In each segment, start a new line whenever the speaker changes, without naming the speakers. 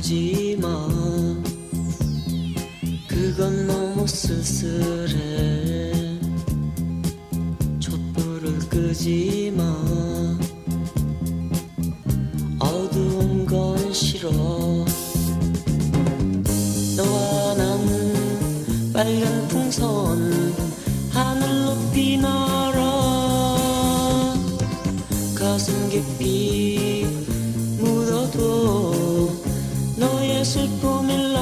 끄지 마 그건 너무 쓸쓸해. 촛불을 끄지 마 어두운 건 싫어. 너와 나는 빨간 풍선 하늘 높이 날아. 가슴 깊이 슬픔일라.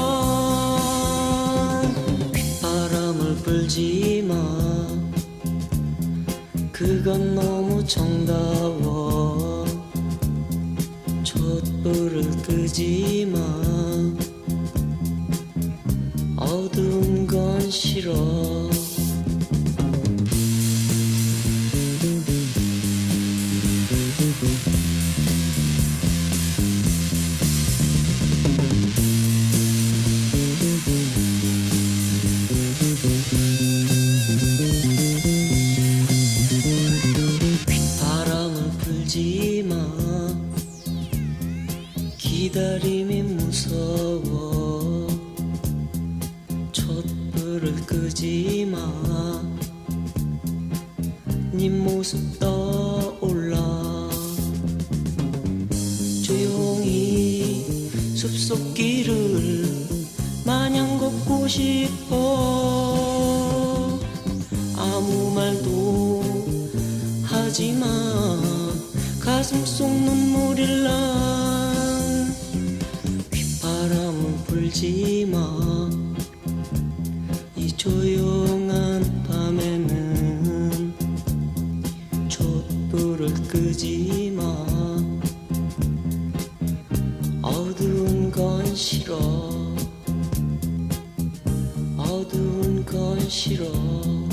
휘바람을 불지 마. 그건 너무 정다워. 촛불을 끄지 마. 어두운 건 싫어 불지 마. 기다림이 무서워. 촛불을 끄지 마네 모습 떠올라. 조용히 숲속 길을 마냥 걷고 싶어 가슴 속 눈물일라. 휘바람은 불지 마. 이 조용한 밤에는 촛불을 끄지 마. 어두운 건 싫어. 어두운 건 싫어